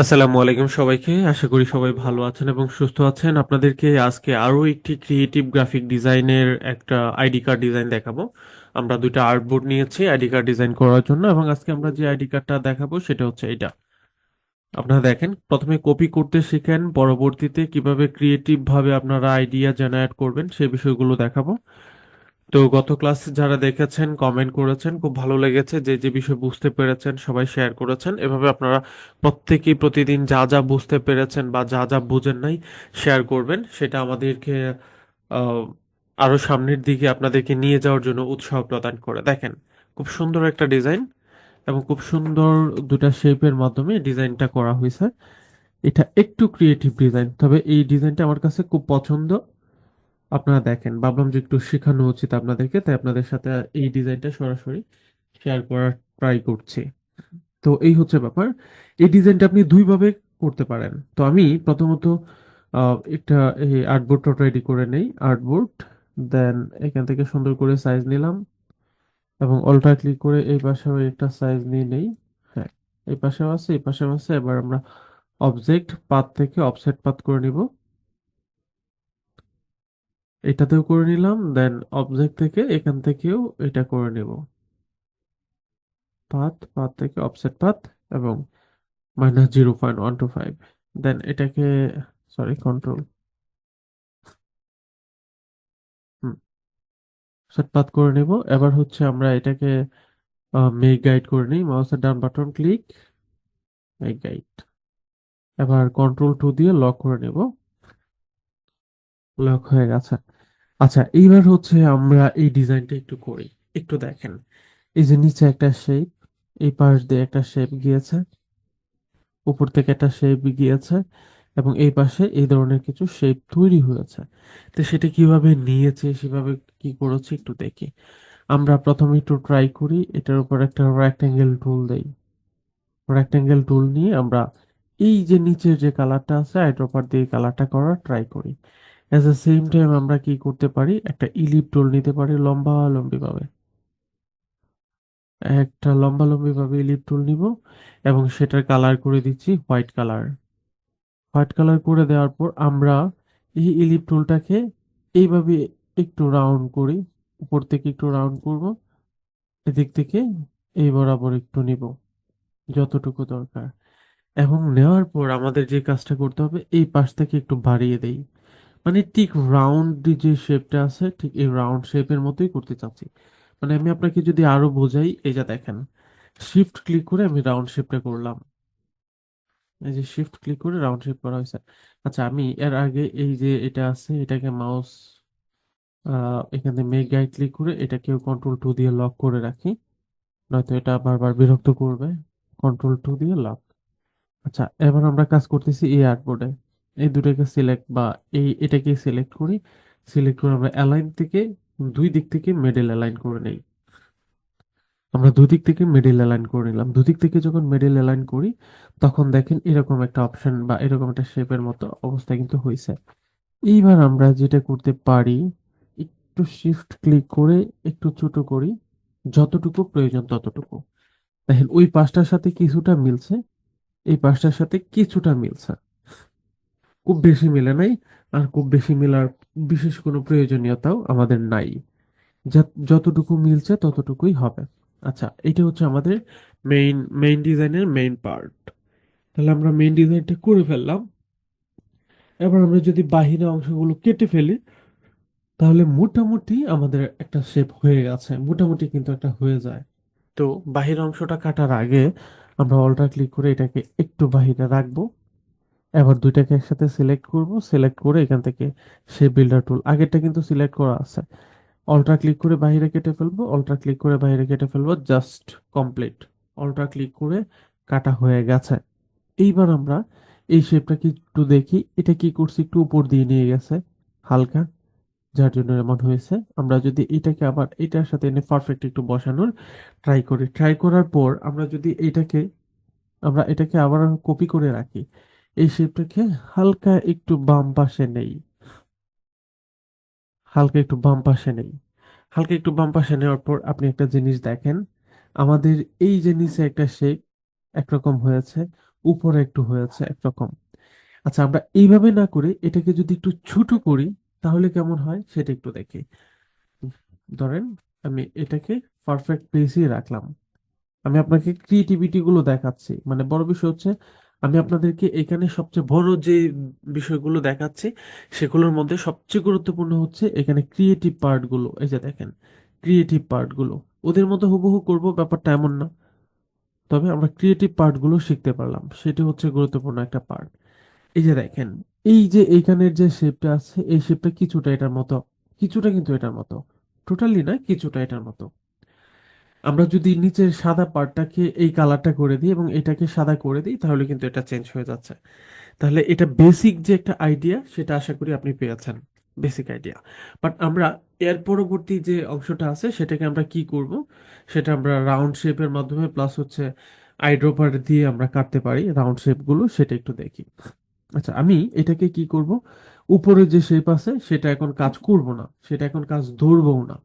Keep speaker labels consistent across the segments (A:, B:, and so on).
A: আসসালামু আলাইকুম সবাইকে। আশা করি সবাই ভালো আছেন এবং সুস্থ আছেন। আপনাদেরকে আজকে আরও একটি ক্রিয়েটিভ গ্রাফিক ডিজাইনের একটা আইডি কার্ড ডিজাইন দেখাবো। আমরা দুইটা আর্টবোর্ড নিয়েছি আইডি কার্ড ডিজাইন করার জন্য এবং আজকে আমরা যে আইডি কার্ডটা দেখাবো সেটা হচ্ছে এটা আপনারা দেখেন, প্রথমে কপি করতে শিখেন, পরবর্তীতে কীভাবে ক্রিয়েটিভভাবে আপনারা আইডিয়া জেনারেট করবেন সেই বিষয়গুলো দেখাবো। তো গত ক্লাস যারা দেখেছেন কমেন্ট করেছেন খুব ভালো লেগেছে যে যে বিষয় বুঝতে পেরেছেন সবাই শেয়ার করেছেন। এভাবে আপনারা প্রত্যেকেই প্রতিদিন যা যা বুঝতে পেরেছেন বা যা যা বুঝেন নাই শেয়ার করবেন। সেটা আমাদেরকে আহ, আরও সামনের দিকে আপনাদেরকে নিয়ে যাওয়ার জন্য উৎসাহ প্রদান করে। দেখেন খুব সুন্দর একটা ডিজাইন এবং খুব সুন্দর দুটা শেপের মাধ্যমে ডিজাইনটা করা হয়েছে। এটা একটু ক্রিয়েটিভ ডিজাইন তবে এই ডিজাইনটা আমার কাছে খুব পছন্দ। আপনারা দেখেন। ভাবলাম যে একটু শেখানো উচিত আপনাদেরকে, তাই আপনাদের সাথে এই ডিজাইনটা সরাসরি শেয়ার করার ট্রাই করছি। তো এই হচ্ছে ব্যাপার। এই ডিজাইনটা আপনি দুইভাবে করতে পারেন। তো আমি প্রথমত একটা এই আর্টবোর্ডটা রেডি করে নেই। আর্টবোর্ড দেন এখান থেকে সুন্দর করে সাইজ নিলাম এবং অল্টার ক্লিক করে এই পাশেও একটা সাইজ নিয়ে নেই। হ্যাঁ এই পাশেও আছে, এই পাশেও আছে। এবার আমরা অবজেক্ট পাত থেকে অফসেট পাত করে নিব। এটাতেও করে নিলাম দেন অবজেক্ট থেকে এখান থেকেও এটা করে নেব। পাথ পাথ থেকে অফসেট পাথ এবং minus zero point one two five then এটাকে sorry control hmm set path করে নেব। এবার হচ্ছে আমরা এটাকে মেক গাইড করে নিই। মাউসের ডান বাটন ক্লিক মেক গাইড এবার কন্ট্রোল টু দিয়ে লক করে নেব। লক হয়ে গেছে। আচ্ছা এইবার হচ্ছে আমরা এই ডিজাইনটা একটু করি। একটু দেখেন। এই যে নিচে একটা শেপ এই পাশ দিয়ে একটা শেপ গিয়েছে, উপর থেকে একটা শেপ গিয়েছে এবং এই পাশে এই ধরনের কিছু শেপ তৈরি হয়েছে। তো সেটা কীভাবে নিয়েছে, সেভাবে কি করেছে একটু দেখি। আমরা প্রথমে একটু ট্রাই করি, এটার উপর একটা রেক্টেঙ্গেল টুল দেই। রেক্টেঙ্গেল টুল নিয়ে আমরা এই যে নিচের যে কালারটা আছে আইড্রপার দিয়ে কালারটা করার ট্রাই করি। অ্যাট দ্য সেম টাইম আমরা কি করতে পারি? একটা ইলিপ টুল নিতে পারি লম্বা লম্বি ভাবে একটা লম্বা লম্বি ভাবে ইলিপ টুল নিব এবং সেটার কালার করে দিচ্ছি হোয়াইট কালার হোয়াইট কালার করে দেওয়ার পর আমরা এই ইলিপ টুলটাকে এইভাবে একটু রাউন্ড করি। উপর থেকে একটু রাউন্ড করব। এদিক থেকে এই বরাবর একটু নিব, যতটুকু দরকার। এবং নেওয়ার পর আমাদের যে কাজটা করতে হবে, এই পাশ থেকে একটু বাড়িয়ে দেই। মানে ঠিক রাউন্ড যে শেপটা আছে, ঠিক এই রাউন্ড শেপের মতোই করতে চাচ্ছি। মানে আমি আপনাকে যদি আরও বোঝাই, এই যা দেখেন শিফট ক্লিক করে আমি রাউন্ড শেপটা করলাম। এই যে শিফট ক্লিক করে রাউন্ড শেপ করা হয়েছে। আচ্ছা আমি এর আগে এই যে এটা আছে, এটাকে মাউস এখানে মেক গাইড ক্লিক করে এটাকেও কন্ট্রোল টু দিয়ে লক করে রাখি। নয়তো এটা বারবার বিরক্ত করবে। কন্ট্রোল টু দিয়ে লক আচ্ছা এবার আমরা কাজ করতেছি এই আর্টবোর্ডে এই দুটাকে সিলেক্ট বা এই এটাকে সিলেক্ট করি। সিলেক্ট করে আমরা অ্যালাইন থেকে দুই দিক থেকে মেডেল অ্যালাইন করে নেই। আমরা দুই দিক থেকে মিডল অ্যালাইন করে নিলাম। দুই দিক থেকে যখন মিডল অ্যালাইন করি, তখন দেখেন এরকম একটা অপশন বা এরকম একটা শেপের মতো অবস্থা কিন্তু হয়েছে এইবার আমরা যেটা করতে পারি, একটু শিফট ক্লিক করে একটু ছোট করি, যতটুকু প্রয়োজন ততটুকু। দেখেন ওই পাঁচটার সাথে কিছুটা মিলছে, এই পাঁচটার সাথে কিছুটা মিলছে। খুব বেশি মিলে নাই আর খুব বেশি মেলার বিশেষ কোনো প্রয়োজনীয়তাও আমাদের নাই। যতটুকু মিলছে ততটুকুই হবে। আচ্ছা এটা হচ্ছে আমাদের মেইন মেইন ডিজাইনের মেইন পার্ট তাহলে আমরা মেইন ডিজাইনটা করে ফেললাম। এবার আমরা যদি বাহিরের অংশগুলো কেটে ফেলি, তাহলে মোটামুটি আমাদের একটা শেপ হয়ে গেছে। মোটামুটি কিন্তু একটা হয়ে যায়। তো বাহির অংশটা কাটার আগে আমরা অল্টার ক্লিক করে এটাকে একটু বাহিরে রাখব। এবার দুইটাকে একসাথে সিলেক্ট করব সিলেক্ট করে এখান থেকে সে বিল্ডার টুল আগেরটা কিন্তু সিলেক্ট করা আছে। অল্ট্রা ক্লিক করে বাইরে কেটে ফেলব অল্ট্রা ক্লিক করে বাইরে কেটে ফেলব জাস্ট কমপ্লিট অল্ট্রা ক্লিক করে কাটা হয়ে গেছে। এইবার আমরা এই শেপটা কি একটু দেখি, এটা কি করছি একটু উপর দিয়ে নিয়ে গেছে, হালকা, যার জন্য এমন হয়েছে। আমরা যদি এটাকে আবার এটার সাথে এনে পারফেক্ট একটু বসানোর ট্রাই করি। ট্রাই করার পর আমরা যদি এটাকে, আমরা এটাকে আবার কপি করে রাখি এই শেপটাকে হালকা একটু বাম পাশে নেই। হালকা একটু বাম পাশে নেই। হালকা একটু বাম পাশে নেওয়ার পর আপনি একটা জিনিস দেখেন। আমাদের এই যে নিচে একটা শেপ একরকম হয়েছে, উপরে একটু হয়েছে একরকম। আচ্ছা আমরা এইভাবে না করে এটাকে যদি একটু ছোট করি, তাহলে কেমন হয়? সেটা একটু দেখি। ধরেন আমি এটাকে পারফেক্ট প্লেসেই রাখলাম। আমি আপনাকে ক্রিয়েটিভিটি গুলো দেখাচ্ছি। মানে বড় বিষয় হচ্ছে আমি আপনাদেরকে এখানে সবচেয়ে বড় যে বিষয়গুলো দেখাচ্ছি, সেগুলোর মধ্যে সবচেয়ে গুরুত্বপূর্ণ হচ্ছে এখানে ক্রিয়েটিভ পার্টগুলো। এই যে দেখেন ক্রিয়েটিভ পার্টগুলো। ওদের মতো হুবহু করব, ব্যাপারটা এমন না। তবে আমরা ক্রিয়েটিভ পার্টগুলো শিখতে পারলাম, সেটি হচ্ছে গুরুত্বপূর্ণ একটা পার্ট এই যে দেখেন, এই যে এইখানের যে শেপটা আছে, এই শেপটা কিছুটা এটার মতো, কিছুটা কিন্তু এটার মতো। টোটালি না, কিছুটা এটার মতো। আমরা যদি নিচের সাদা পার্টটাকে এই কালারটা করে দিই এবং এটাকে সাদা করে দিই, তাহলে কিন্তু এটা চেঞ্জ হয়ে যাচ্ছে। তাহলে এটা বেসিক যে একটা আইডিয়া সেটা আশা করি আপনি পেয়েছেন। বেসিক আইডিয়া বাট আমরা এর পরবর্তী যে অংশটা আছে, সেটাকে আমরা কি করব? সেটা আমরা রাউন্ড শেপের মাধ্যমে প্লাস হচ্ছে আইড্রপার দিয়ে আমরা কাটতে পারি রাউন্ড শেপগুলো সেটা একটু দেখি। আচ্ছা আমি এটাকে কি করব? উপরে যে শেপ আছে, সেটা এখন কাজ করব না। সেটা এখন কাজ ধরবও না।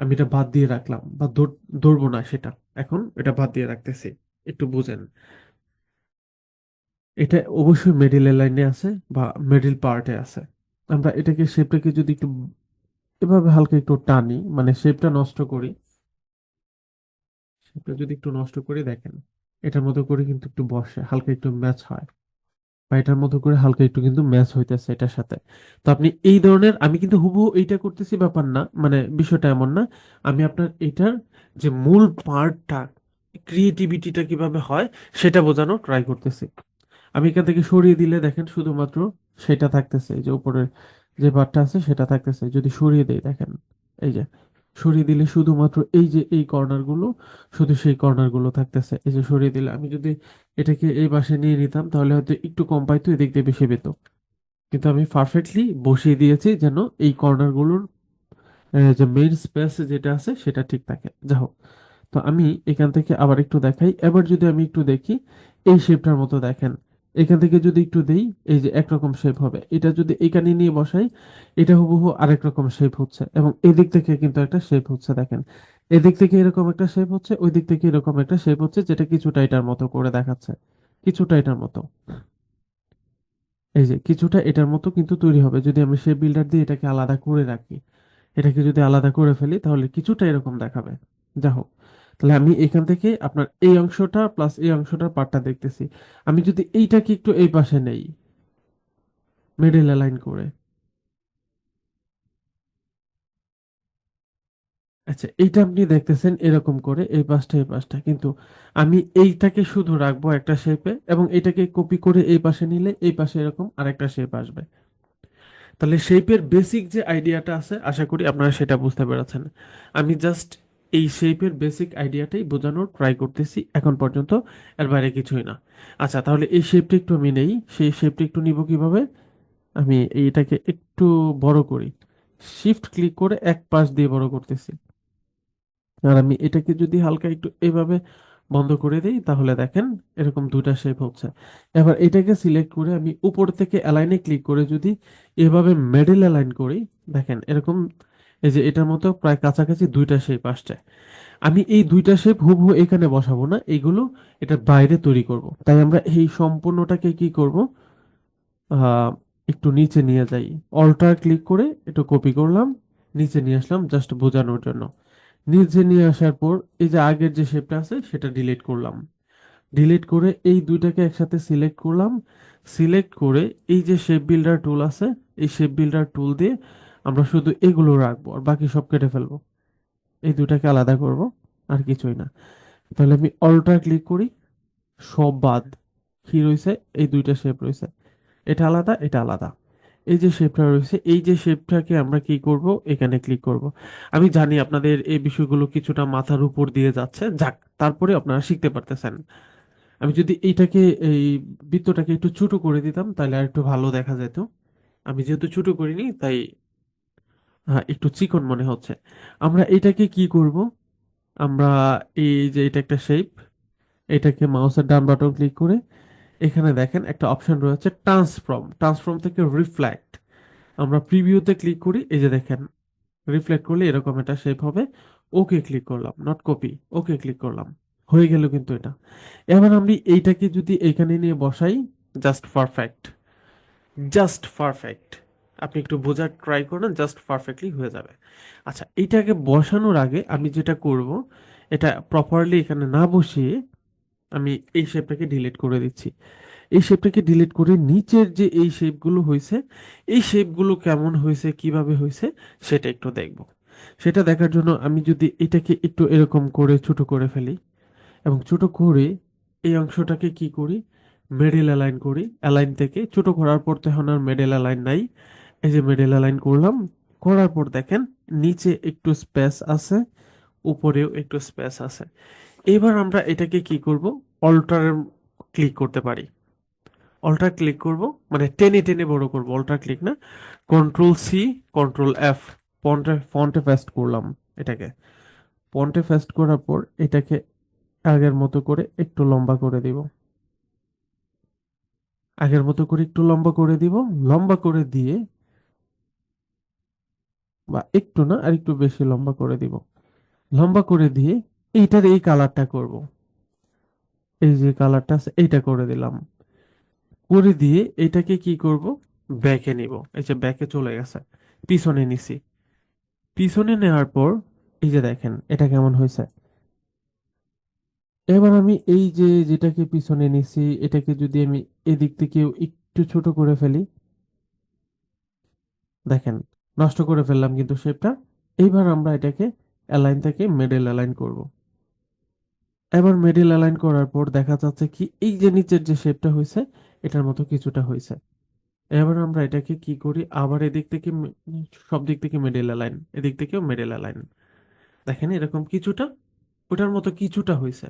A: আমি এটা বাদ দিয়ে রাখলাম বা ধর- ধরবো না সেটা। এখন এটা বাদ দিয়ে রাখতেছি। একটু বুঝেন। এটা অবশ্যই মিডিল লাইনে আছে বা মিডিল পার্টে আছে। আমরা এটাকে শেপটাকে যদি একটু এভাবে হালকা একটু টানি মানে শেপটা নষ্ট করি শেপটা যদি একটু নষ্ট করে দেখেন, এটার মতো করে কিন্তু একটু বসে, হালকা একটু ম্যাচ হয়। বা মতো করে হালকা একটু কিন্তু ম্যাচ হইতেছে এটার সাথে। তো আপনি এই ধরনের, আমি কিন্তু হুবহু এইটা করতেছি ব্যাপার না মানে বিষয়টা এমন না। আমি আপনার এটার যে মূল পার্টটা ক্রিয়েটিভিটিটা কীভাবে হয়, সেটা বোঝানোর ট্রাই করতেছি। আমি এখান থেকে সরিয়ে দিলে দেখেন শুধুমাত্র সেটা থাকতেছে যে উপরের যে পার্টটা আছে সেটা থাকতেছে, যদি সরিয়ে দেই দেখেন, এই যে সরিয়ে দিলে শুধুমাত্র এই যে এই কর্নারগুলো, শুধু সেই কর্নারগুলো থাকতেছে। এই যে সরিয়ে দিলে আমি যদি এটাকে এই পাশে নিয়ে নিতাম, তাহলে হয়তো একটু কম পাইতো, এদিক দিয়ে বেশি পেত। কিন্তু আমি পারফেক্টলি বসিয়ে দিয়েছি যেন এই কর্নারগুলোর যে মেইন স্পেস যেটা আছে, সেটা ঠিক থাকে। যা হোক। তো আমি এখান থেকে আবার একটু দেখাই। এবার যদি আমি একটু দেখি, এই শেপটার মতো দেখেন। এখান থেকে যদি একটু দেই, এই যে একরকম শেপ হবে। এটা যদি এখানে নিয়ে বসাই, এটা হুবহু আরেক রকম শেপ হচ্ছে এবং এদিক থেকে কিন্তু একটা শেপ হচ্ছে, দেখেন। এদিক থেকে এরকম একটা শেপ হচ্ছে ওই দিক থেকে এরকম একটা শেপ হচ্ছে, যেটা কিছুটা এটার মতো করে দেখাচ্ছে। কিছুটা এটার মতো। এই যে কিছুটা এটার মতো কিন্তু তৈরি হবে। যদি আমি শেপ বিল্ডার দিয়ে এটাকে আলাদা করে রাখি, এটাকে যদি আলাদা করে ফেলি, তাহলে কিছুটা এরকম দেখাবে। যা হোক তাহলে আমি এখান থেকে আপনার এই অংশটা প্লাস এই অংশটার পার্টটা দেখতেছি। আমি যদি এইটাকে একটু এই পাশে নেই মিডল অ্যালাইন করে। আচ্ছা এইটা আপনি দেখতেছেন এরকম করে, এই পাশটা এই পাশটা। কিন্তু আমি এইটাকে শুধু রাখব একটা শেপে এবং এটাকে কপি করে এই পাশে নিলে এই পাশে এরকম আরেকটা শেপ আসবে। তাহলে শেপের বেসিক যে আইডিয়াটা আছে, আশা করি আপনারা সেটা বুঝতে পেরেছেন। আমি জাস্ট এই শেপের বেসিক আইডিয়াটাই বোঝানোর ট্রাই করতেছি, এখন পর্যন্ত এর বাইরে কিছুই না। আচ্ছা তাহলে এই শেপটা একটু আমি নেই, সেই শেপটা একটু নিব কীভাবে? আমি এইটাকে একটু বড় করি শিফট ক্লিক করে এক পাশ দিয়ে বড় করতেছি। আর আমি এটাকে যদি হালকা একটু এভাবে বন্ধ করে দিই, তাহলে দেখেন এরকম দুটা শেপ হচ্ছে। এবার এটাকে সিলেক্ট করে আমি উপর থেকে অ্যালাইনে ক্লিক করে যদি এভাবে মেডেল অ্যালাইন করি, দেখেন এরকম এই যে এটার মতো প্রায় কাছাকাছি দুইটা শেপ আসছে। আমি এই দুইটা শেপ হুবহু এখানে বসাবো না এইগুলো এটার বাইরে তৈরি করব। তাই আমরা এই সম্পূর্ণটাকে কি করব? একটু নিচে নিয়ে যাই। অল্টার ক্লিক করে একটু কপি করলাম, নিচে নিয়ে আসলাম জাস্ট বোঝানোর জন্য। নিচে নিয়ে আসার পর এই যে আগের যে শেপটা আছে, সেটা ডিলিট করলাম। ডিলিট করে এই দুইটাকে একসাথে সিলেক্ট করলাম। সিলেক্ট করে এই যে শেপ বিল্ডার টুল আছে, এই শেপ বিল্ডার টুল দিয়ে আমরা শুধু এগুলো রাখব আর বাকি সব কেটে ফেলব। এই দুটাকে আলাদা করব, আর কিছুই না। তাহলে আমি অল্টার ক্লিক করি, সব বাদ। কি রয়েছে? এই দুইটা শেপ রয়েছে। এটা আলাদা এটা আলাদা। এই যে শেপটা রয়েছে, এই যে শেপটাকে আমরা কি করব? এখানে ক্লিক করব। আমি জানি আপনাদের এই বিষয়গুলো কিছুটা মাথার উপর দিয়ে যাচ্ছে। যাক, তারপরে আপনারা শিখতে পারতেছেন। আমি যদি এইটাকে, এই বৃত্তটাকে একটু ছোট করে দিতাম, তাহলে আর একটু ভালো দেখা যেত। আমি যেহেতু ছোট করিনি, তাই হ্যাঁ, একটু চিকন মনে হচ্ছে। আমরা এটাকে কি করব? আমরা এই যে এটা একটা শেপ এটাকে মাউসের ডান বাটন ক্লিক করে এখানে দেখেন একটা অপশন রয়েছে ট্রান্সফর্ম ট্রান্সফর্ম থেকে রিফ্লেক্ট আমরা প্রিভিউতে ক্লিক করি এই যে দেখেন রিফ্লেক্ট করলে এরকম একটা শেপ হবে। ওকে ক্লিক করলাম নট কপি ওকে ক্লিক করলাম। হয়ে গেল কিন্তু এটা। এবার আমি এইটাকে যদি এইখানে নিয়ে বসাই জাস্ট পারফেক্ট জাস্ট পারফেক্ট আপনি একটু বোঝার ট্রাই করুন জাস্ট পারফেক্টলি হয়ে যাবে। আচ্ছা এইটাকে বসানোর আগে আমি যেটা করব, এটা প্রপারলি এখানে না বসিয়ে আমি এই শেপটাকে ডিলিট করে দিচ্ছি। এই শেপটাকে ডিলিট করে নিচের যে এই শেপগুলো হয়েছে, এই শেপগুলো কেমন হয়েছে, কীভাবে হয়েছে, সেটা একটু দেখব। সেটা দেখার জন্য আমি যদি এটাকে একটু এরকম করে ছোট করে ফেলি এবং ছোট করে এই অংশটাকে কি করি মেডেল অ্যালাইন করি। অ্যালাইন থেকে ছোট করার পর তো এখন আর মেডেল অ্যালাইন নাই। এই যে মিডল অ্যালাইন করলাম, করার পর দেখেন নিচে একটু স্পেস আছে, উপরেও একটু স্পেস আছে। এবার আমরা এটাকে কি করব? অল্টার ক্লিক করতে পারি। অল্টার ক্লিক করব মানে টেনে টেনে বড় করব অল্টার ক্লিক না। কন্ট্রোল সি কন্ট্রোল এফ ফন্টে ফন্টে ফেস্ট করলাম এটাকে। ফন্টে ফেস্ট করার পর এটাকে আগের মতো করে একটু লম্বা করে দিব। আগের মতো করে একটু লম্বা করে দিব। লম্বা করে দিয়ে বা একটু না, আর একটু বেশি লম্বা করে দিব। লম্বা করে দিয়ে এইটার এই কালারটা করব। এই যে কালারটা আছে, এইটা করে দিলাম। করে দিয়ে এটাকে কি করব? ব্যাকে নিব। এই যে ব্যাকে চলে গেছে, পিছনে নিছি। পিছনে নেওয়ার পর, এই যে দেখেন, এটা কেমন হয়েছে? এবার আমি এই যে যেটাকে পিছনে নিছি, এটাকে যদি আমি এদিক থেকে একটু ছোট করে ফেলি। দেখেন নষ্ট করে ফেললাম, কিন্তু শেপটা এইবার আমরা এটাকে অ্যালাইন থেকে মিডল অ্যালাইন করব। এবার মিডল অ্যালাইন করার পর দেখা যাচ্ছে কি এই যে নিচের যে শেপটা হয়েছে, এটার মতো কিছুটা হয়েছে। এবার আমরা এটাকে কি করি? আবার এদিক থেকে সব দিক থেকে মিডল অ্যালাইন এদিক থেকেও মিডল অ্যালাইন দেখেন এরকম কিছুটা, ওটার মতো কিছুটা হয়েছে।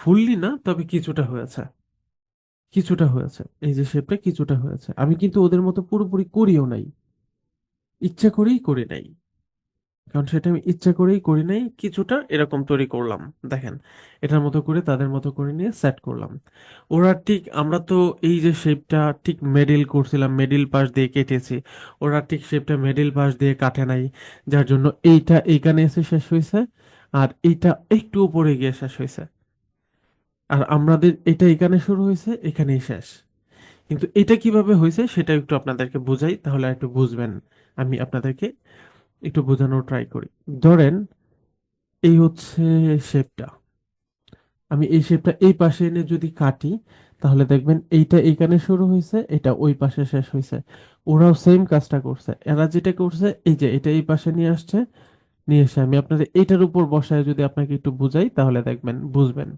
A: ফুললি না, তবে কিছুটা হয়েছে। কিছুটা হয়েছে। এই যে শেপটা কিছুটা হয়েছে। আমি কিন্তু ওদের মতো পুরোপুরি করিও নাই। ইচ্ছা করেই করি নাই। কারণ সেটা আমি ইচ্ছা করেই করি নাই, কিছুটা এরকম তৈরি করলাম। দেখেন, এটার মতো করে তাদের মতো করে নিয়ে সেট করলাম। ওরা ঠিক, আমরা তো এই যে শেপটা ঠিক মিডিল করছিলাম মিডিল পাশ দিয়ে কেটেছি। ওরা ঠিক শেপটা মিডিল পাশ দিয়ে কাটে নাই। যার জন্য এইটা এইখানে এসে শেষ হয়েছে আর এইটা একটু উপরে গিয়ে শেষ হয়েছে। আর আমাদের এটা এখানে শুরু হয়েছে, এখানেই শেষ। কিন্তু এটা কীভাবে হয়েছে, সেটা একটু আপনাদেরকে বুঝাই, তাহলে একটু বুঝবেন। আমি আপনাদেরকে একটু বোঝানোর ট্রাই করি। ধরেন, এই হচ্ছে শেপটা আমি এই শেপটা এই পাশে এনে যদি কাটি, তাহলে দেখবেন এইটা এইখানে শুরু হয়েছে, এটা ওই পাশে শেষ হয়েছে। ওরাও সেম কাজটা করছে। এরা যেটা করছে, এই যে এটা এই পাশে নিয়ে আসছে, নিয়ে এসে আমি আপনাদের এইটার উপর বসায় যদি আপনাকে একটু বুঝাই, তাহলে দেখবেন, বুঝবেন।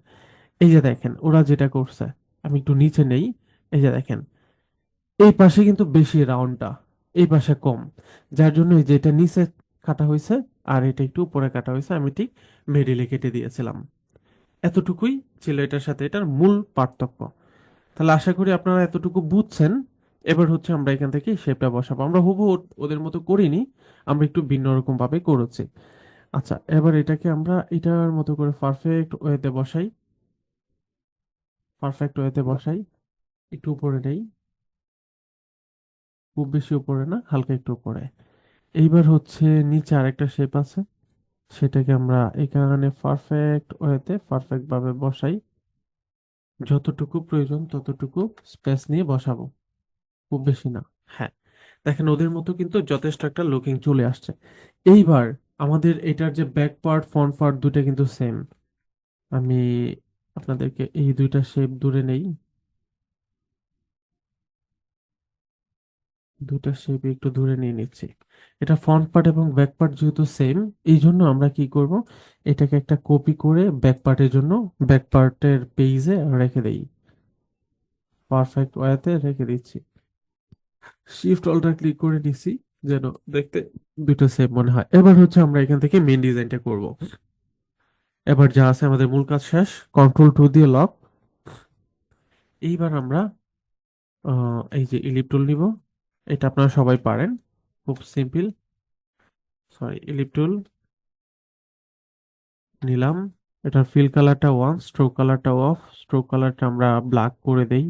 A: এই যে দেখেন, ওরা যেটা করছে, আমি একটু নিচে নেই, এই যে দেখেন, এই পাশে কিন্তু বেশি রাউন্ডটা এই পাশে কম। যার জন্য এই যে এটা নিচে কাটা হয়েছে আর এটা একটু উপরে কাটা হয়েছে, আমি ঠিক মিডিলে কেটে দিয়েছিলাম। এতটুকুই ছিল এটার সাথে এটার মূল পার্থক্য। তাহলে আশা করি আপনারা এতটুকু বুঝছেন। এবার হচ্ছে আমরা এখান থেকে শেপটা বসাবো। আমরা হুবু ওদের মতো করিনি, আমরা একটু ভিন্ন রকম ভাবে করেছি। আচ্ছা এবার এটাকে আমরা এটার মতো করে পারফেক্ট ওয়েতে বসাই। পারফেক্ট ওয়েতে বসাই। একটু উপরে নেই। খুব বেশি উপরে না, হালকা একটু উপরে। এইবার হচ্ছে নিচে আরেকটা শেপ আছে, সেটাকে আমরা এখানে পারফেক্ট ওয়েতে পারফেক্ট ভাবে বসাই। যতটুকু প্রয়োজন ততটুকু স্পেস নিয়ে বসাবো, খুব বেশি না। হ্যাঁ দেখেন ওদের মতো কিন্তু যথেষ্ট একটা লুকিং চলে আসছে। এইবার আমাদের এটার যে ব্যাক পার্ট ফ্রন্ট পার্ট দুটো কিন্তু সেম আমি আপনাদেরকে এই দুইটা শেপ দূরে নেই। দুইটা শেপ একটু দূরে নিয়ে নিচ্ছি। এটা ফ্রন্ট পার্ট এবং ব্যাক পার্ট যেহেতু সেম এই জন্য আমরা কি করব? এটাকে একটা কপি করে ব্যাক পার্টের জন্য ব্যাক পার্টের পেজে রেখে দেই। পারফেক্ট ওয়াতে রেখে দিচ্ছি। শিফট অল্টার ক্লিক করে নিছি যেন দেখতে দুটো সেম মনে হয়। এবার হচ্ছে আমরা এখান থেকে মেন ডিজাইনটা করব। এবার যা আছে আমাদের মূল কাজ শেষ। কন্ট্রোল টু দিয়ে লক এইবার আমরা এই যে ইলিপ টুল নিব। এটা আপনারা সবাই পারেন। খুব সিম্পল। সরি ইলিপ টুল। নিলাম। এটার ফিল কালারটা ওয়ান স্ট্রোক কালারটা অফ স্ট্রোক কালারটা আমরা ব্ল্যাক করে দেই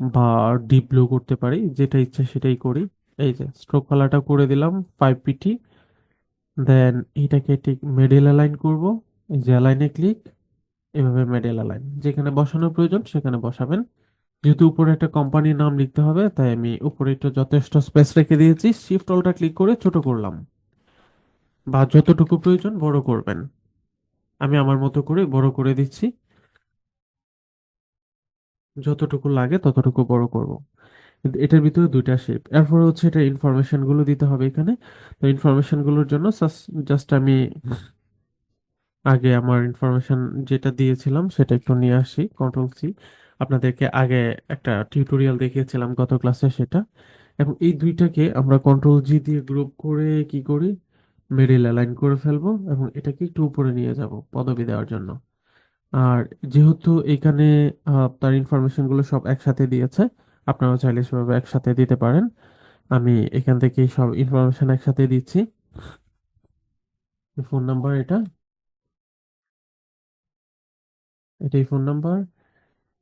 A: বা ডিপ ব্লু করতে পারি। যেটা ইচ্ছা সেটাই করি। এই যে স্ট্রোক কালারটা করে দিলাম ফাইভ পিটি দেন এটাকে ঠিক মেডেল অ্যালাইন করব। যে অ্যালাইনে ক্লিক এভাবে মেডেল অ্যালাইন যেখানে বসানোর প্রয়োজন, সেখানে বসাবেন। যেহেতু উপরে একটা কোম্পানির নাম লিখতে হবে, তাই আমি উপরে একটু যথেষ্ট স্পেস রেখে দিয়েছি। শিফট অলটা ক্লিক করে ছোট করলাম। বা যতটুকু প্রয়োজন বড় করবেন। আমি আমার মতো করে বড় করে দিচ্ছি। যতটুকু লাগে ততটুকু বড় করব। এটার ভিতরে দুইটা শেপ এরপর হচ্ছে এটা ইনফরমেশনগুলো দিতে হবে এখানে। তো ইনফরমেশনগুলোর জন্য জাস্ট আমি আগে আমার ইনফরমেশন যেটা দিয়েছিলাম সেটা একটু নিয়ে আসি। কন্ট্রোল সি আপনাদেরকে আগে একটা টিউটোরিয়াল দেখিয়েছিলাম গত ক্লাসে সেটা। এবং এই দুইটাকে আমরা কন্ট্রোল জি দিয়ে গ্রুপ করে কি করি? মিডিল অ্যালাইন করে ফেলব এবং এটাকে একটু উপরে নিয়ে যাব পদবি দেওয়ার জন্য। আর যেহেতু এখানে তার ইনফরমেশনগুলো সব একসাথে দিয়েছে, আপনারাও চাইলে সেভাবে একসাথে দিতে পারেন। আমি এখান থেকে সব ইনফরমেশন একসাথে দিচ্ছি। ফোন নাম্বার এটা। এটাই ফোন নাম্বার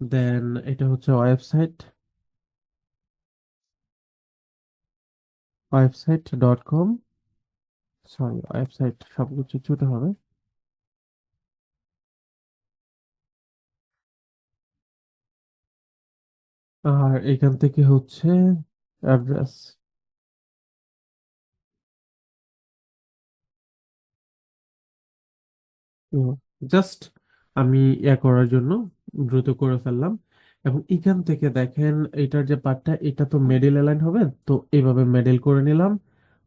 A: দেন এটা হচ্ছে website. Website dot com. Sorry website সবকিছু ছোট হবে। আর এখান থেকে হচ্ছে অ্যাড্রেস। জাস্ট আমি ইয়া করার জন্য দ্রুত করে ফেললাম। এবং এখান থেকে দেখেন, এটার যে পার্টটা এটা তো মেডেল অ্যালাইন হবে, তো এইভাবে মেডেল করে নিলাম।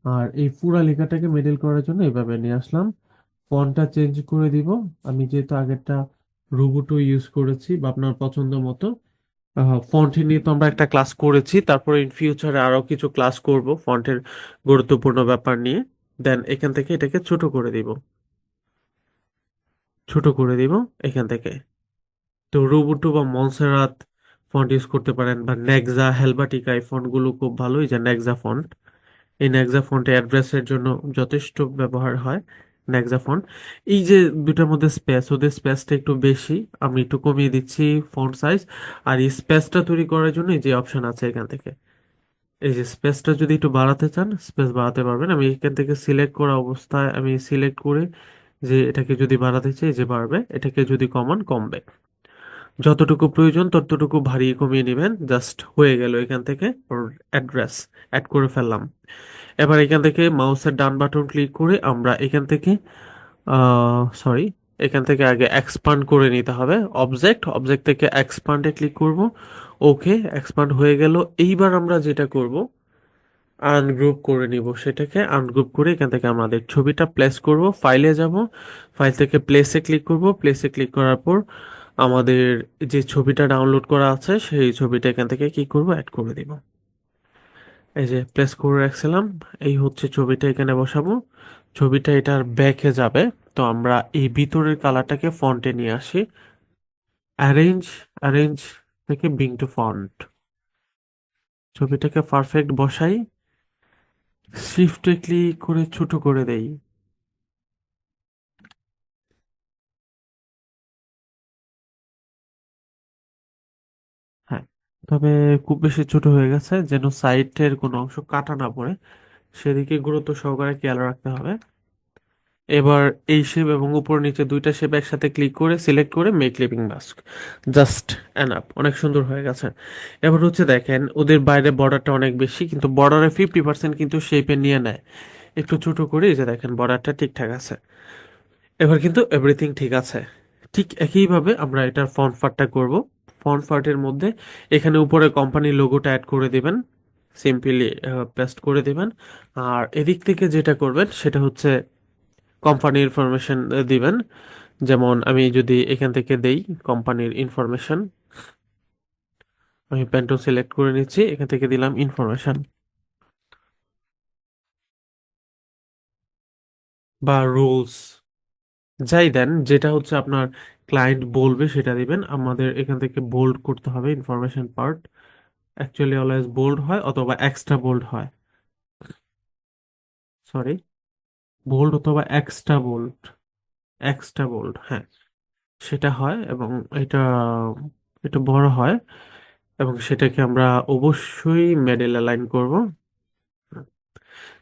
A: আর এই পুরা লেখাটাকে মেডেল করার জন্য এইভাবে নিয়ে আসলাম। ফন্টটা চেঞ্জ করে দিব। আমি যেহেতু আগেরটা রুবুটু ইউজ করেছি বা আপনার পছন্দ মতো ফন্ট নিয়ে তো আমরা একটা ক্লাস করেছি। তারপরে ইন ফিউচারে আরও কিছু ক্লাস করব ফন্টের গুরুত্বপূর্ণ ব্যাপার নিয়ে। দেন এখান থেকে এটাকে ছোট করে দিব। ছোট করে দিব এখান থেকে। তো রুবুটু বা মনসেরাত ফন্ট ইউজ করতে পারেন বা নেক্সা হেলবাটিকা এই ফন্টগুলো খুব ভালো এই যে নেক্সা ফন্ট এই নেক্সা ফন্টে অ্যাড্রেসের জন্য যথেষ্ট ব্যবহার হয় নেক্সা ফন্ট এই যে দুটার মধ্যে স্পেস ওদের স্পেসটা একটু বেশি, আমি একটু কমিয়ে দিচ্ছি ফন্ট সাইজ আর এই স্পেসটা তৈরি করার জন্য এই যে অপশন আছে এখান থেকে। এই যে স্পেসটা যদি একটু বাড়াতে চান স্পেস বাড়াতে পারবেন। আমি এখান থেকে সিলেক্ট করা অবস্থায় আমি সিলেক্ট করে যে এটাকে যদি বাড়াতে চাই, যে বাড়বে, এটাকে যদি কমান, কমবে। যতটুকু প্রয়োজন, ততটুকু ভারী কমিয়ে নেবেন। জাস্ট হয়ে গেল এখান থেকে ওর অ্যাড্রেস। অ্যাড করে ফেললাম। এবার এখান থেকে মাউসের ডান বাটন ক্লিক করে আমরা এখান থেকে সরি এখান থেকে আগে এক্সপান্ড করে নিতে হবে। অবজেক্ট অবজেক্ট থেকে এক্সপান্ডে ক্লিক করব। ওকে এক্সপান্ড হয়ে গেল। এইবার আমরা যেটা করব আনগ্রুপ করে নিব সেটাকে। আনগ্রুপ করে এখান থেকে আমাদের ছবিটা প্লেস করব। ফাইলে যাব। ফাইল থেকে প্লেসে ক্লিক করব। প্লেসে ক্লিক করার পর আমাদের যে ছবিটা ডাউনলোড করা আছে, সেই ছবিটা এখান থেকে কি করব? অ্যাড করে দিব। এই যে প্লেস করে রাখছিলাম, এই হচ্ছে ছবিটা এখানে বসাবো। ছবিটা এটার ব্যাকে যাবে, তো আমরা এই ভিতরের কালারটাকে ফন্টে নিয়ে আসি। অ্যারেঞ্জ অ্যারেঞ্জ থেকে বিং টু ফন্ট ছবিটাকে পারফেক্ট বসাই। শিফটে ক্লিক করে ছোট করে দেই হ্যাঁ তবে খুব বেশি ছোট হয়ে গেছে, যেন সাইডের কোনো অংশ কাটা না পড়ে। সেদিকে গুরুত্ব সহকারে খেয়াল রাখতে হবে। এবার এই শেপ এবং উপর নিচে দুইটা শেপ একসাথে ক্লিক করে, সিলেক্ট করে make living mask just enough অনেক সুন্দর হয়ে গেছে। এবার হচ্ছে দেখেন, ওদের বাইরে বর্ডারটা অনেক বেশি, কিন্তু বর্ডারে ফিফটি পার্সেন্ট কিন্তু শেপে নিয়ে নেয়। একটু ছোট করে, এই যে দেখেন বর্ডারটা ঠিকঠাক আছে। এবার কিন্তু এভরিথিং ঠিক আছে। ঠিক একইভাবে আমরা এটার ফন্ট ফারটা করব। ফন্ট ফার্টের মধ্যে। এখানে উপরে কোম্পানির লোগোটা অ্যাড করে দিবেন। সিম্পলি পেস্ট করে দিবেন। আর এদিক থেকে যেটা করবেন, সেটা হচ্ছে কোম্পানি ইনফরমেশন দিবেন। যেমন আমি যদি এখান থেকে দেই কোম্পানির ইনফরমেশন আমি পেন্টো সিলেক্ট করে নিচ্ছি। এখান থেকে দিলাম ইনফরমেশন বা রুলস যাই দেন, যেটা হচ্ছে আপনার ক্লায়েন্ট বলবে সেটা দিবেন। আমাদের এখান থেকে বোল্ড করতে হবে information part actually always bold হয় অথবা এক্সট্রা বোল্ড হয়। সরি বোল্ড অথবা এক্সট্রা বোল্ড এক্সট্রা বোল্ড হ্যাঁ। সেটা হয় এবং এটা একটু বড় হয় এবং সেটাকে আমরা অবশ্যই মেডেল অ্যালাইন করব।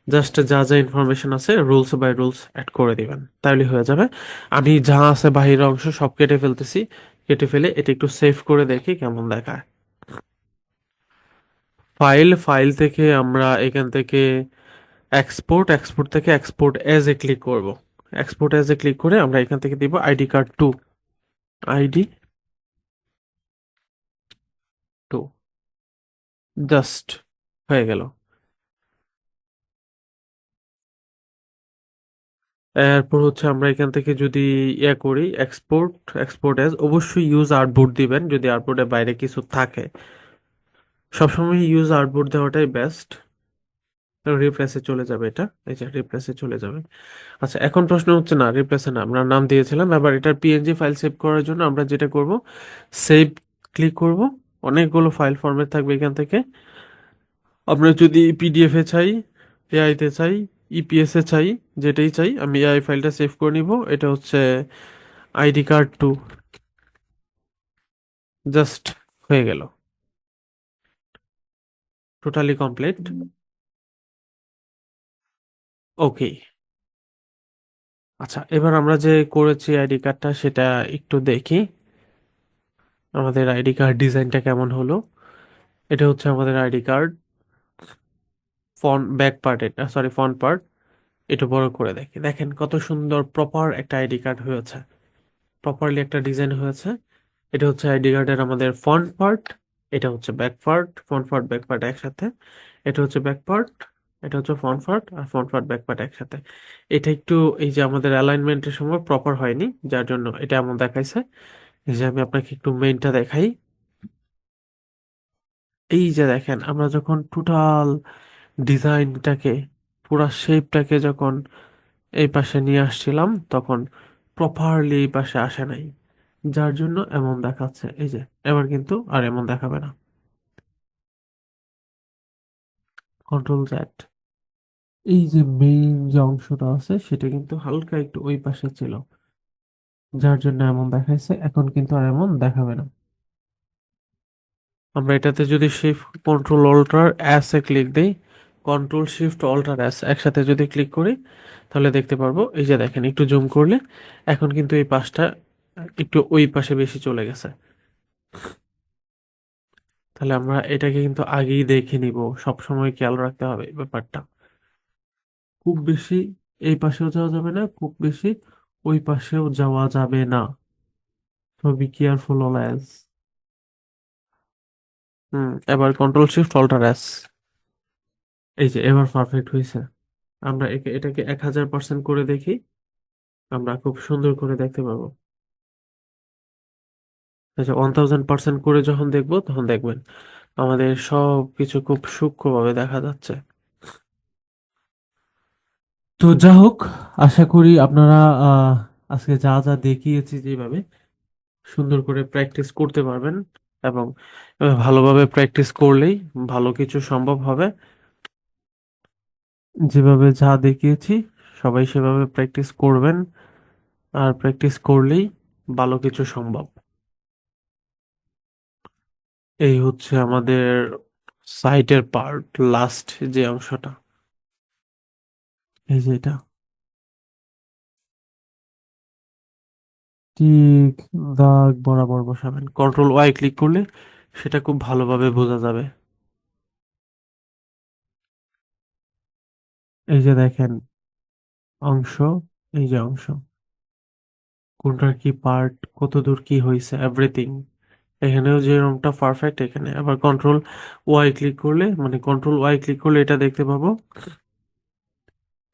A: জাস্ট যা যা ইনফরমেশন আছে রুলস বাই রুলস অ্যাড করে দিবেন। তাহলে হয়ে যাবে। আমি যা আছে বাহিরের অংশ সব কেটে ফেলতেছি। কেটে ফেলে এটা একটু সেভ করে দেখি কেমন দেখায়। ফাইল ফাইল থেকে আমরা এখান থেকে এক্সপোর্ট এক্সপোর্ট থেকে এক্সপোর্ট অ্যাজ এ ক্লিক করব। এক্সপোর্ট অ্যাজ এ ক্লিক করে আমরা এখান থেকে দিব ID card two ID two just হয়ে গেল। এরপর হচ্ছে আমরা এখান থেকে যদি ইয়ে করি এক্সপোর্ট এক্সপোর্ট অ্যাজ অবশ্যই ইউজ আর্টবোর্ড দিবেন যদি আর্টবোর্ডের বাইরে কিছু থাকে। সবসময় ইউজ আর্টবোর্ড দেওয়াটাই বেস্ট রিপ্লেসে চলে যাবে এটা। এই যে রিপ্লেসে চলে যাবে। আচ্ছা এখন প্রশ্ন হচ্ছে না রিপ্লেসে না। আমরা নাম দিয়েছিলাম, এবার এটার পিএনজি ফাইল সেভ করার জন্য আমরা যেটা করব সেভ ক্লিক করব। অনেকগুলো ফাইল ফরম্যাট থাকবে এখান থেকে। আমরা যদি পিডিএফ চাই এআইতে চাই ইপিএস এ চাই, যেটাই চাই, আমি এআই ফাইলটা সেভ করে নিব। এটা হচ্ছে আইডি কার্ড টু জাস্ট হয়ে গেল। টোটালি কমপ্লিট ওকে আচ্ছা এবার আমরা যে করেছি আইডি কার্ডটা সেটা একটু দেখি। আমাদের আইডি কার্ড ডিজাইনটা কেমন হলো? এটা হচ্ছে আমাদের ID card front, back part এটা সরি ফ্রন্ট পার্ট। একটু বড় করে দেখি। দেখেন কত সুন্দর প্রপার একটা আইডি কার্ড হয়েছে। প্রপারলি একটা ডিজাইন হয়েছে। এটা হচ্ছে আইডি কার্ডের আমাদের ফ্রন্ট পার্ট, এটা হচ্ছে back part, front part, back part একসাথে। এটা হচ্ছে ব্যাক পার্ট, এটা হচ্ছে ফ্রন্ট পার্ট আর ফ্রন্ট পার্ট, ব্যাক পার্ট একসাথে। এটা একটু এই যে আমাদের অ্যালাইনমেন্টের সময় প্রপার হয়নি, যার জন্য এটা এমন দেখাইছে। এই যে আমি আপনাকে একটু মেইনটা দেখাই। এই যে দেখেন, আমরা যখন টোটাল ডিজাইনটাকে, পুরা শেপটাকে যখন এই পাশে নিয়ে আসছিলাম, তখন প্রপারলি এই পাশে আসে নাই। যার জন্য এমন দেখাচ্ছে। এই যে, এবার কিন্তু আর এমন দেখাবে না। কন্ট্রোল জেড এই যে মেইন যে অংশটা আছে, সেটা কিন্তু হালকা একটু ওই পাশে ছিল। যার জন্য এমন দেখাইছে, এখন কিন্তু আর এমন দেখাবে না। আমরা এটাতে যদি শিফট কন্ট্রোল অল্টার অ্যাস এ ক্লিক দিই কন্ট্রোল শিফট অল্টার অ্যাস একসাথে যদি ক্লিক করি, তাহলে দেখতে পারব, এই যে দেখেন, একটু জুম করলে এখন কিন্তু এই পাশটা একটু ওই পাশে বেশি চলে গেছে। তাহলে আমরা এটাকে কিন্তু আগেই দেখে নিব, সব সময় খেয়াল রাখতে হবে ব্যাপারটা। খুব বেশি এই পাশেও যাওয়া যাবে না, খুব বেশি ওই পাশেও যাওয়া যাবে না। তো be careful all always hmm, এবার কন্ট্রোল শিফট অল্টার এস এই যে, এবার পারফেক্ট হয়েছে। আমরা একে, এটাকে এক হাজার পার্সেন্ট করে দেখি। আমরা খুব সুন্দর করে দেখতে পাবো। আচ্ছা ওয়ান থাউজেন্ড পার্সেন্ট করে যখন দেখব, তখন দেখবেন আমাদের সব কিছু খুব সূক্ষ্মভাবে দেখা যাচ্ছে। তো যা হোক আশা করি আপনারা আজকে যা যা দেখিয়েছি যেভাবে সুন্দর করে প্র্যাকটিস করতে পারবেন এবং ভালোভাবে প্র্যাকটিস করলেই ভালো কিছু সম্ভব হবে। যেভাবে যা দেখিয়েছি, সবাই সেভাবে প্র্যাকটিস করবেন আর প্র্যাকটিস করলেই ভালো কিছু সম্ভব। এই হচ্ছে আমাদের সাইটের পার্ট লাস্ট যে অংশটা। এই যে এটা। ঠিক, দাগ বরাবর বসাবেন। কন্ট্রোল ওয়াই ক্লিক করলে সেটা খুব ভালোভাবে বোঝা যাবে। এই যে দেখেন, অংশ, এই যে অংশ। কোনটার কি পার্ট কত দূর কি হয়েছে এভরিথিং এখানেও যে রংটা পারফেক্ট এখানে আবার কন্ট্রোল ওয়াই ক্লিক করলে মানে কন্ট্রোল ওয়াই ক্লিক করলে এটা দেখতে পাবো।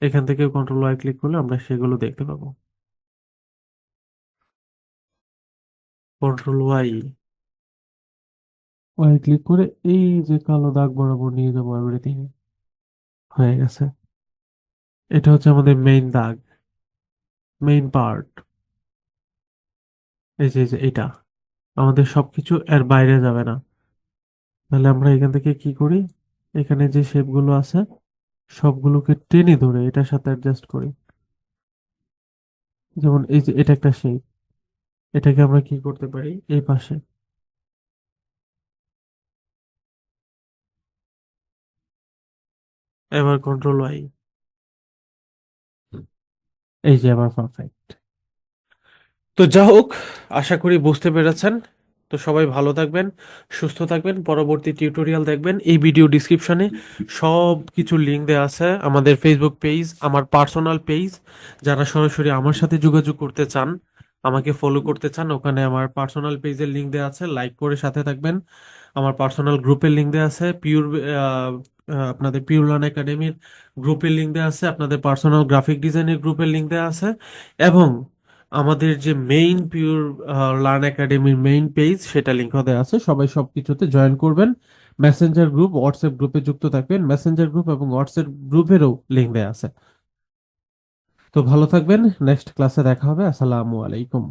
A: এখান থেকে কন্ট্রোল ওয়াই ক্লিক করলে আমরা সেগুলো দেখতে পাবো। কন্ট্রোল ওয়াই ওয়াই ক্লিক করে এই যে কালো দাগ বরাবর নিয়ে যাব এভরিথিং হয়ে গেছে। এটা হচ্ছে আমাদের মেইন দাগ মেইন পার্ট এই যে এটা আমাদের সবকিছু এর বাইরে যাবে না। তাহলে আমরা এখান থেকে কি করি? এখানে যে শেপগুলো আছে, সবগুলোকে টেনে ধরে এটার সাথে অ্যাডজাস্ট করি। যেমন এই যে, এটা একটা শেপ এটাকে আমরা কি করতে পারি? এই পাশে। এবার কন্ট্রোল ওয়াই এই যে আমার পারফেক্ট তো যা হোক, আশা করি বুঝতে পেরেছেন। তো সবাই ভালো থাকবেন, সুস্থ থাকবেন, পরবর্তী টিউটোরিয়াল দেখবেন। এই ভিডিও ডিসক্রিপশনে সব কিছু লিঙ্ক দেওয়া আছে। আমাদের ফেসবুক পেজ আমার পার্সোনাল পেজ যারা সরাসরি আমার সাথে যোগাযোগ করতে চান, আমাকে ফলো করতে চান, ওখানে আমার পার্সোনাল পেজের লিঙ্ক দেওয়া আছে। লাইক করে সাথে থাকবেন। আমার পার্সোনাল গ্রুপের লিঙ্ক দেওয়া আছে পিওর আপনাদের পিওর লার্ন একাডেমির গ্রুপের লিঙ্ক দেওয়া আছে, আপনাদের পার্সোনাল গ্রাফিক ডিজাইনের গ্রুপের লিঙ্ক দেওয়া আছে, এবং আমাদের যে মেইন পিওর লার্ন একাডেমির মেইন পেজ সেটা লিঙ্কও দেওয়া আছে, সবাই সব কিছুতে জয়েন করবেন মেসেঞ্জার গ্রুপ হোয়াটসঅ্যাপ গ্রুপে যুক্ত থাকবেন মেসেঞ্জার গ্রুপ এবং হোয়াটসঅ্যাপ গ্রুপেরও লিঙ্ক দেওয়া আছে। তো ভালো থাকবেন নেক্সট ক্লাসে দেখা হবে, আসসালামু আলাইকুম।